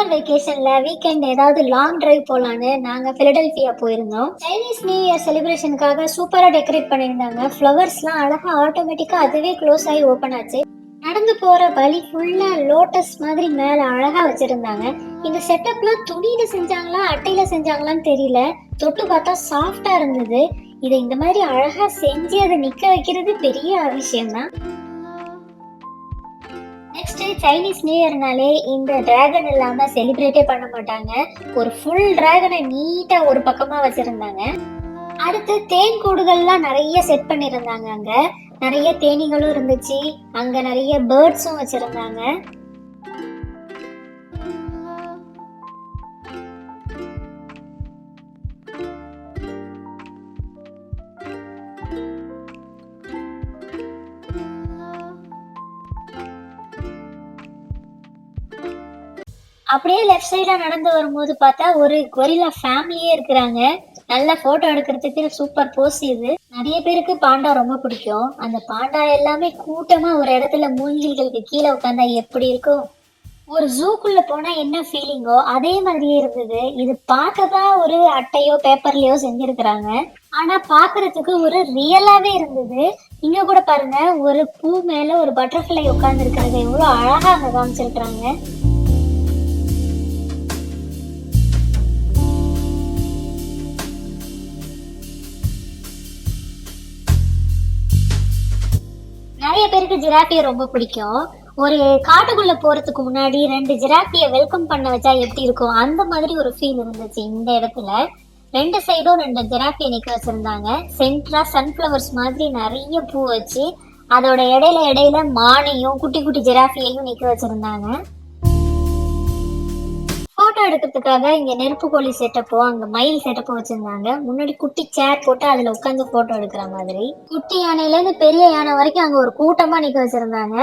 Summer வெக்கேஷன்ல weekend ஏதாவது long drive போலான்னு நாங்க பிலடெல்பியா போயிருந்தோம். சைனீஸ் நியூ இயர் செலிப்ரேஷனுக்காக சூப்பரா டெக்கரேட் பண்ணியிருந்தாங்க. ஃப்ளவர்ஸ்லாம் அழகா ஆட்டோமேட்டிக்கா அதுவே க்ளோஸ் ஆகி ஓபன் ஆச்சு. நடந்து போற வழி ஃபுல்லா லோட்டஸ் மாதிரி மேல அழகா வச்சிருந்தாங்க. இந்த செட்டப்லாம் துணியில செஞ்சாங்களா அட்டையில செஞ்சாங்களான்னு தெரியல. தொட்டு பார்த்தா சாஃப்டா இருந்தது. இதை இந்த மாதிரி அழகா செஞ்சு அதை நிக்க வைக்கிறது பெரிய விஷயம் தான் சைனீஸ் நியூ இயர்னாலே இந்த டிராகன் இல்லாம செலிப்ரேட்டே பண்ண மாட்டாங்க. ஒரு ஃபுல் டிராகனை நீட்டா ஒரு பக்கமா வச்சிருந்தாங்க. அடுத்து தேன் கூடுகள்லாம் நிறைய செட் பண்ணியிருந்தாங்க அங்க. நிறைய தேனிகளும் இருந்துச்சு. அங்க நிறைய பேர்ட்ஸும் வச்சிருந்தாங்க. அப்படியே லெஃப்ட் சைடா நடந்து வரும்போது பார்த்தா ஒரு கொரில்லா ஃபேமிலியே இருக்கிறாங்க. நல்ல போட்டோ எடுக்கிறதுக்கு சூப்பர் போஸ் இது. நிறைய பேருக்கு பாண்டா ரொம்ப பிடிக்கும். அந்த பாண்டா எல்லாமே கூட்டமா ஒரு இடத்துல மூங்கில்களுக்கு கீழே உட்காந்தா எப்படி இருக்கும்? ஒரு ஜூக்குள்ள போனா என்ன ஃபீலிங்கோ அதே மாதிரியே இருந்தது. இது பார்க்கதான் ஒரு அட்டையோ பேப்பர்லயோ செஞ்சிருக்கிறாங்க. ஆனா பாக்குறதுக்கு ஒரு ரியலாவே இருந்தது. இங்க கூட பாருங்க ஒரு பூ மேல ஒரு பட்டர்ஃப்ளை உட்கார்ந்து இருக்கிறது எவ்வளவு அழகா அங்க காமிச்சிருக்கிறாங்க. ஜிராட்டியை ரொம்ப பிடிக்கும். ஒரு காட்டுக்குள்ள போறதுக்கு முன்னாடி ரெண்டு ஜிராஃபியை வெல்கம் பண்ண வச்சா எப்படி இருக்கும்? அந்த மாதிரி ஒரு ஃபீல் இருந்துச்சு இந்த இடத்துல. ரெண்டு சைடும் ரெண்டு ஜிராஃபியை நிக்க வச்சிருந்தாங்க. சென்ட்ரா சன்ஃப்ளவர்ஸ் மாதிரி நிறைய பூ வச்சு அதோட இடையில இடையில மானையும் குட்டி குட்டி ஜிராஃபியையும் நிக்க வச்சிருந்தாங்க. எடுக்கிறதுக்காக இங்க நெருப்பு கோழி செட்டப்போ அங்க மயில் செட்டப்போ வச்சிருந்தாங்க. முன்னாடி குட்டி சேர் போட்டு அதுல உட்காந்து போட்டோ எடுக்கிற மாதிரி. குட்டி யானையில இருந்து பெரிய யானை வரைக்கும் அங்க ஒரு கூட்டமா நிக்க வச்சிருந்தாங்க.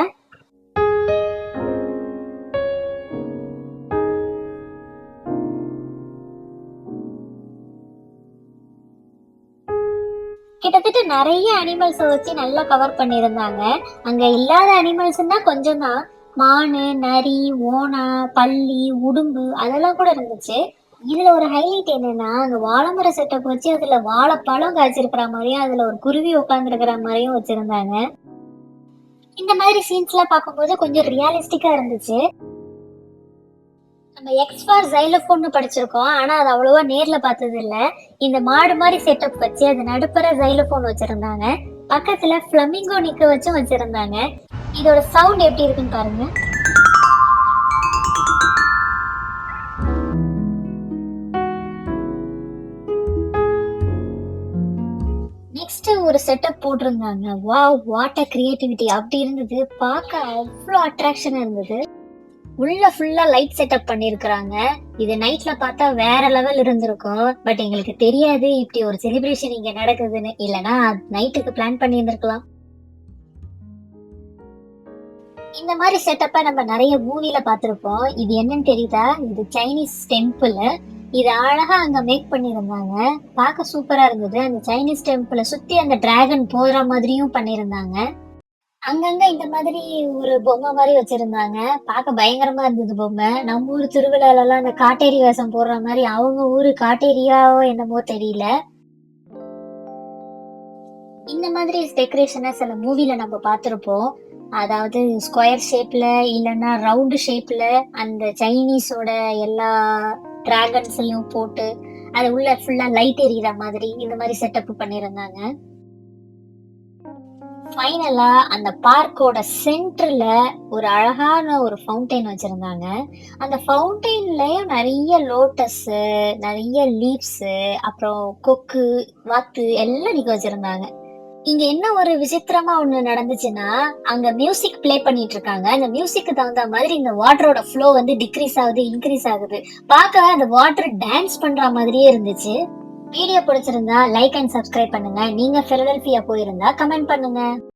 கிட்டத்தட்ட நிறைய அனிமல்ஸை வச்சு நல்லா கவர் பண்ணியிருந்தாங்க. அங்க இல்லாத அனிமல்ஸ்னா கொஞ்சம் தான் மானு நரி ஓனா பள்ளி உடும்பு அதெல்லாம் கூட இருந்துச்சு. இதுல ஒரு ஹைலைட் என்னன்னா அங்க வாழைமர செட்டப் வச்சு அதுல வாழைப்பழம் காய்ச்சிருக்கிற மாதிரியும் அதுல ஒரு குருவி உட்கார்ந்துருக்கிற மாதிரியும் வச்சிருந்தாங்க. இந்த மாதிரி சீன்ஸ் எல்லாம் பார்க்கும்போது கொஞ்சம் ரியலிஸ்டிக்கா இருந்துச்சு. நம்ம எக்ஸ்பார் ஜைலஃபோன்னு படிச்சிருக்கோம். ஆனா அது அவ்வளவா நேர்ல பார்த்தது இல்ல இந்த மாடு மாதிரி செட்டப் வச்சு அது நடுப்புற ஜைலோஃபோன் வச்சிருந்தாங்க. பக்கத்துல ஃபிளமிங்கோ நிக்க வச்சும் வச்சிருந்தாங்க. இதோட சவுண்ட் எப்படி இருக்குன்னு பாருங்க. நெக்ஸ்ட் ஒரு செட்டப் போட்டிருந்தாங்க. வாவ் வாட் அ கிரியேட்டிவிட்டி அப்படி இருந்தது. பார்க்க அவ்வளோ அட்ராக்ஷன் இருந்தது. உள்ள ஃபுல்லா லைட் செட்டப் பண்ணிருக்கிறாங்க. இது நைட்ல பார்த்தா வேற லெவல் இருந்திருக்கும். பட் எங்களுக்கு தெரியாது. இப்படி ஒரு செலிப்ரேஷன் இங்க நடக்குதுன்னு. இல்லனா நைட்டுக்கு பிளான் பண்ணி இருந்திருக்கலாம் இந்த மாதிரி செட்டப்பை நம்ம நிறைய மூவில பார்த்துருப்போம். இது என்னன்னு தெரியுதா? இது சைனீஸ் டெம்பிள் இது அழகா அங்க மேக் பண்ணியிருந்தாங்க. பார்க்க சூப்பரா இருந்தது. அந்த சைனீஸ் டெம்பிளை சுத்தி அந்த டிராகன் போற மாதிரியும் பண்ணியிருந்தாங்க. அங்கங்க இந்த மாதிரி ஒரு பொம்மை மாதிரி வச்சிருந்தாங்க. பார்க்க பயங்கரமா இருந்தது பொம்மை. நம்ம ஊர் திருவிழாலெல்லாம் அந்த காட்டேரி வேஷம் போடுற மாதிரி அவங்க ஊரு காட்டேரியாவோ என்னமோ தெரியல. இந்த மாதிரி டெக்கரேஷனை சில மூவில நம்ம பார்த்துருப்போம். அதாவது ஸ்கொயர் ஷேப்ல இல்லைன்னா ரவுண்டு ஷேப்ல அந்த சைனீஸோட எல்லா டிராகன்ஸையும் போட்டு அது உள்ள ஃபுல்லா லைட் எரியிற மாதிரி இந்த மாதிரி செட்டப் பண்ணியிருந்தாங்க. ஃபைனலா அந்த பார்க்கோட சென்டர்ல ஒரு அழகான ஒரு ஃபவுண்டைன் வச்சிருந்தாங்க. அந்த ஃபவுண்டைன்லயும் நிறைய லோட்டஸ் நிறைய லீவ்ஸ் அப்புறம் கொக்கு வாத்து எல்லாம் நிக்க வச்சிருந்தாங்க. இங்க என்ன ஒரு விசித்திரமா ஒண்ணு நடந்துச்சுன்னா அங்க மியூசிக் ப்ளே பண்ணிட்டு இருக்காங்க அந்த மியூசிக்கு தகுந்த மாதிரி இந்த வாட்டரோட ஃப்ளோ வந்து டிக்ரீஸ் ஆகுது இன்க்ரீஸ் ஆகுது. பார்க்க அந்த வாட்டர் டான்ஸ் பண்ற மாதிரியே இருந்துச்சு. வீடியோ பிடிச்சிருந்தா லைக் அண்ட் சப்ஸ்கிரைப் பண்ணுங்க. நீங்க பிலடெல்பியா போயிருந்தா கமெண்ட் பண்ணுங்க.